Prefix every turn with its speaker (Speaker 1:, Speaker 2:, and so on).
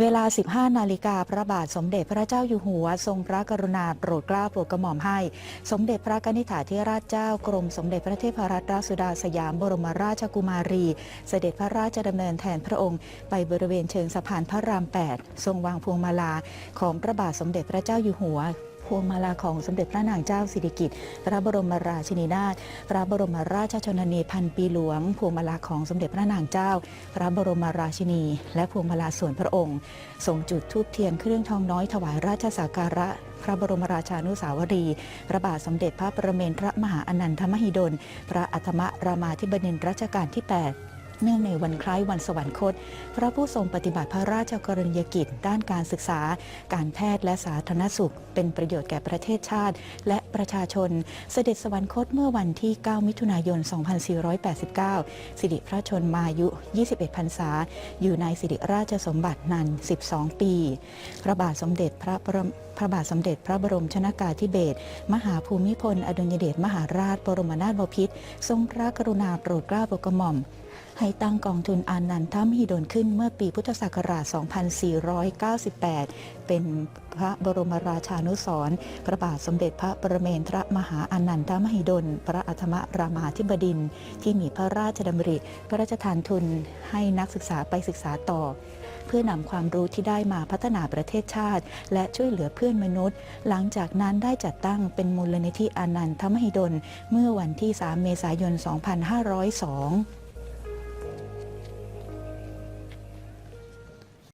Speaker 1: เวลา 15 นาฬิกาพระบาทสมเด็จพระเจ้าอยู่หัว ทรงพระกรุณาโปรดเกล้าโปรดกระหม่อมให้ สมเด็จพระกนิษฐาธิราชเจ้ากรมสมเด็จพระเทพรัตนราชสุดาสยามบรมราชกุมารี เสด็จพระราชดำเนินแทนพระองค์ไปบริเวณเชิงสะพานพระราม 8 ทรงวางพวงมาลาของพระบาทสมเด็จพระเจ้าอยู่หัว พวงมาลาของสมเด็จพระนางเจ้าสิริกิติ์พระบรมราชินีนาถพระบรมราชชนนีพันปีหลวง พวงมาลาของสมเด็จพระนางเจ้า พระบรมราชินี และพวงมาลาส่วนพระองค์ทรงจุดธูปเทียนเครื่องทองน้อยถวายราชสักการะพระบรมราชานุสาวรีย์พระบาทสมเด็จพระประเมนทรมหาอนันทมหิดล พระอัฏฐมรามาธิบดินรัชกาลที่ 8 เนื่องในวันคล้ายวันสวรรคต พระผู้ทรงปฏิบัติพระราชกรณียกิจ ด้านการศึกษา การแพทย์และสาธารณสุข เป็นประโยชน์แก่ประเทศชาติ และประชาชน เสด็จสวรรคตเมื่อวันที่ 9 มิถุนายน 2489 สิริพระชนมายุ 21พรรษา อยู่ในสิริราชสมบัตินาน 12 ปี พระบาทสมเด็จพระบรมพระบาทสมเด็จพระบรมชนากาธิเบศรมหาภูมิพล อดุลยเดชมหาราช บรมนาถบพิตรทรงพระกรุณาโปรดเกล้าโปรดกระหม่อม ให้ตั้งกองทุนอานันทมหิดลขึ้นเมื่อปีพุทธศักราช 2498 เป็นพระบรมราชานุสรณ์พระบาทสมเด็จพระประเมนทรมหาอานันทมหิดล พระอัฏฐมรามาธิบดิน ที่มีพระราชดำริพระราชทานทุนให้นักศึกษาไปศึกษาต่อ เพื่อนำความรู้ที่ได้มาพัฒนาประเทศชาติ และช่วยเหลือเพื่อนมนุษย์ หลังจากนั้นได้จัดตั้งเป็นมูลนิธิอนันทมหิดล เมื่อวันที่ 3 เมษายน 2502